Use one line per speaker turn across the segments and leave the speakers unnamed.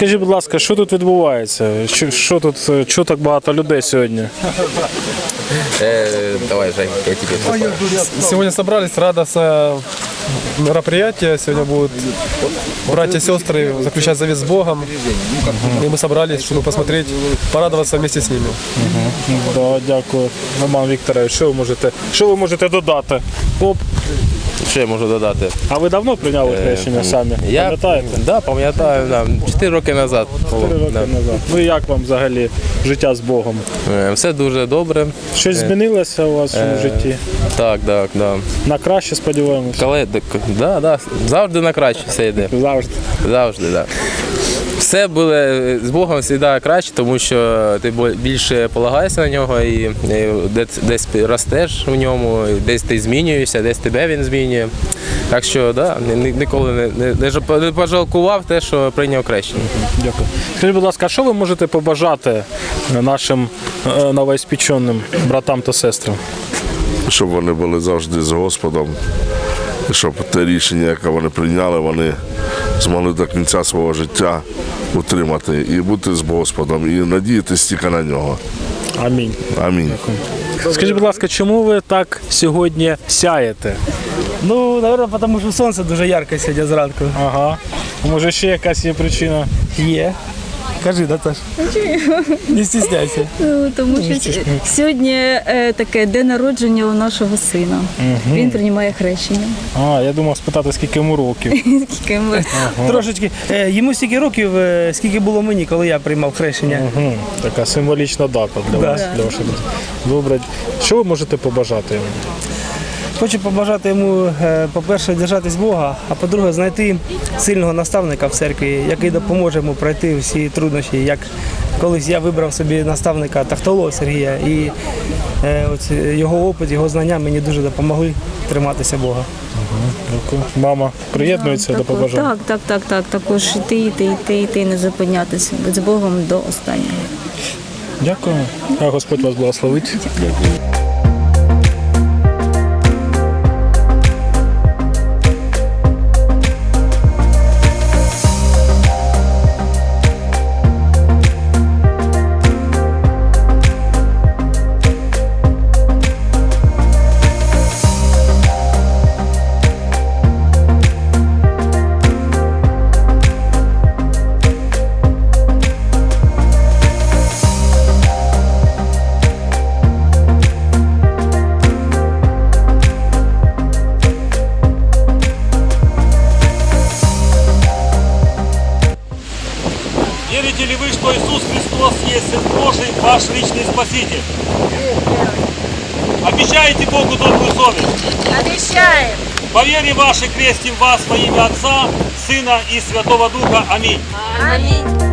Скажіть, будь ласка, що тут відбувається? Що, що тут, е, чого так багато людей сьогодні?
Э, давай, Жень, я тебе.
Сегодня собрались радостное мероприятие. Сегодня будут братья и сестры заключать завет с Богом. И мы собрались, чтобы посмотреть, порадоваться вместе с ними.
Да, дякую. Роман Вікторович, що ви можете, що ви можете додати? Оп.
Я можу додати?
А ви давно прийняли хрещення самі?
Я
Пам'ятаєте?
Да, пам'ятаю, да. 4 роки назад. було,
Три роки
да.
назад. Ну і як вам взагалі життя з Богом?
Е, Все дуже добре.
Щось змінилося у вас в житті?
Так, так, да.
На краще сподіваємося?
Коли, да, да, завжди на краще все йде.
Завжди.
Завжди, так. Да. Все буде з Богом завжди краще, тому що ти більше полагаєшся на нього і, десь, ростеш у ньому, десь ти змінюєшся, десь тебе він змінює. Так що да, ні- ні- ніколи не, не, не пожалкував те, що прийняв крещення.
Дякую. Скажіть, будь ласка, а що ви можете побажати нашим е, новоіспіченим братам та сестрам?
щоб вони були завжди з Господом, щоб те рішення, яке вони прийняли, вони змогли до кінця свого життя утримати і бути з Господом, і надіятися тільки на нього.
Амінь.
Амінь.
Скажіть, будь ласка, чому ви так сьогодні сяєте?
Ну, напевно, тому що сонце дуже ярко сьогодні зранку.
Ага. Може ще якась є причина?
Є. Кажи, Наташ. Не стісняйся.
Ну, тому що сьогодні е, таке день народження у нашого сина. Він приймає хрещення.
А, я думав спитати, скільки йому років.
Скільки ми-
Трошечки. Е, Йому стільки років, е, скільки було мені, коли я приймав хрещення.
Мгм. Така символічна дата для
Да.
вас, для вашого. Добре. Що ви можете побажати йому?
Хочу побажати йому, е, по-перше, держатись Бога, а по-друге, знайти сильного наставника в церкві, який допоможе йому пройти всі труднощі. Як колись я вибрав собі наставника Тахтолова Сергія, і е, от його опит, його знання мені дуже допомогли триматися Бога.
Мама приєднується до
Так,
побажань.
Так, так, так, так. Також йти, йти, йти, йти, не зупинятися. Будь з Богом до останнього.
Дякую. А Господь вас благословить.
Верите что Иисус Христос есть Сын Божий, ваш личный Спаситель? Обещаете Богу добрую совесть?
Обещаем.
По вере вашей крестим вас во имя Отца, Сына и Святого Духа. Аминь.
Аминь.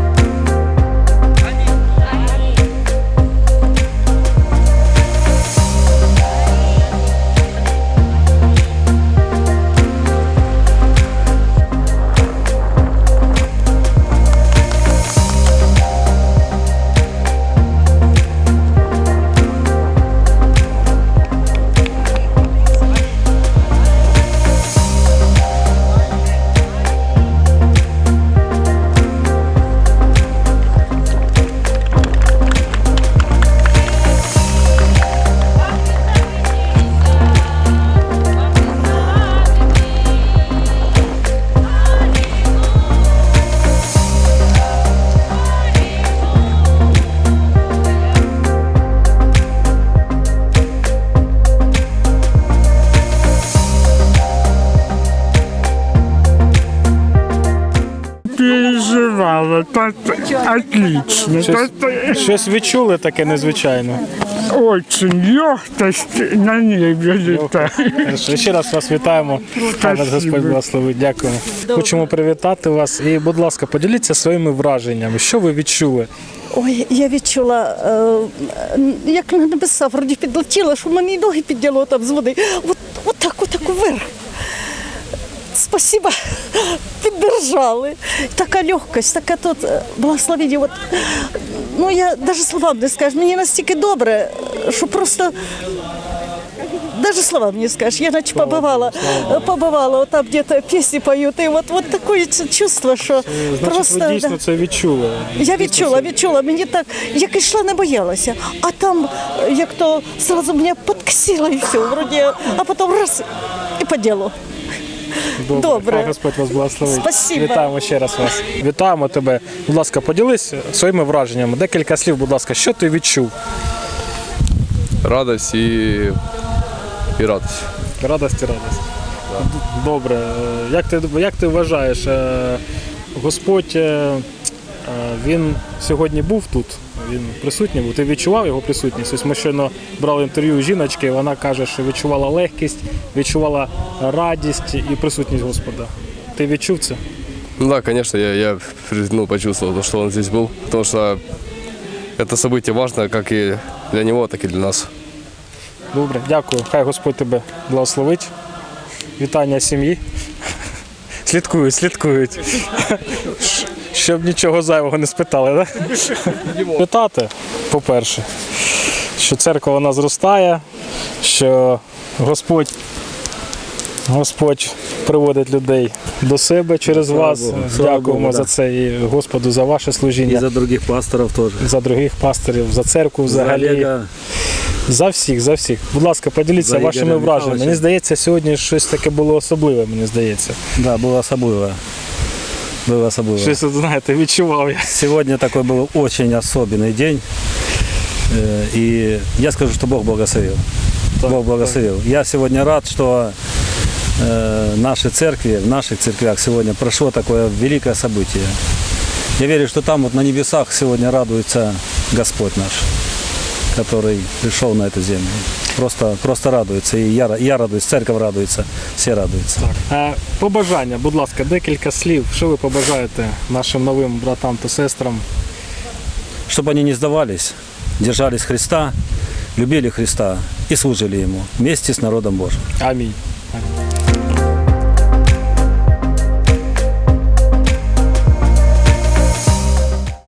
Переживала. Так, отлично.
Щось, щось відчули таке незвичайне.
очень легкость на летает.
Хорошо, Ще раз вас вітаємо. Хай вас Господь благословить. Дякуємо. Хочемо привітати вас. І, будь ласка, поділіться своїми враженнями. Що ви відчули?
Ой, я відчула, е, як на небеса вроді підлетіла, що мені ноги підняло там з води. От, от так, от так вверх. Спасибо, піддержали. Така легкость, така тут е, благословення. От, ну я навіть словам не скажу, мені настільки добре, що просто даже словам не скажешь. Я, значит, побывала, побывала, вот там где-то песни поют, и вот, вот такое чувство, що
Значить,
просто...
ви дійсно
да.
це відчули.
Я відчула, відчула. Мені так, як йшла, не боялася. А там, як то сразу мене подкосило і все, вроді, а потім раз і по ділу.
Добре.
Добре.
Хай Господь вас благословить.
Спасибо.
Вітаємо ще раз вас. Вітаємо тебе. Будь ласка, поділись своїми враженнями. Декілька слів, будь ласка, що ти відчув?
радость і, і радость.
Радость і радость. Добре. Як ти, як ти вважаєш, е, Господь е, він сьогодні був тут? Він присутній був. Ти відчував його присутність? Ось ми щойно брали інтерв'ю у жіночки, вона каже, що відчувала легкість, відчувала радість і присутність Господа. Ти відчув це?
Ну да, конечно, я, я ну, почувствовал, то, что он здесь был, потому что это событие важно как и для него, так и для нас.
Добре, дякую. Хай Господь тебе благословить. Вітання сім'ї. Слідкують, слідкують. Щоб нічого зайвого не спитали, так? Питати, по-перше, що церква вона зростає, що Господь, Господь приводить людей до себе через вас. Дякуємо за це і Господу за ваше служіння, І
за других пасторов тоже.
за других пасторів, за церкву взагалі.
Олега.
За всіх, за всіх. Будь ласка, поділіться
За
вашими враженнями. Мені здається, сьогодні щось таке було особливе, мені здається.
Так, Да, было особливо. Было.
Щось, знаєте, відчував я.
Сегодня такой был очень особенный день. Э, И я скажу, что Бог благословил. Бог благословил. Я сегодня рад, что э, нашей церкви, в наших церквях сегодня прошло такое великое событие. Я верю, что там вот на небесах сегодня радуется Господь наш, который пришел на эту землю. Просто, просто радуется. І я, я радуюсь, церковь радуется, все радуются.
Так. Побажання, будь ласка, декілька слів. Що ви побажаєте нашим новим братам та сестрам?
чтобы они не сдавались, держались Христа, любили Христа и служили Ему вместе с народом Божим.
Амінь.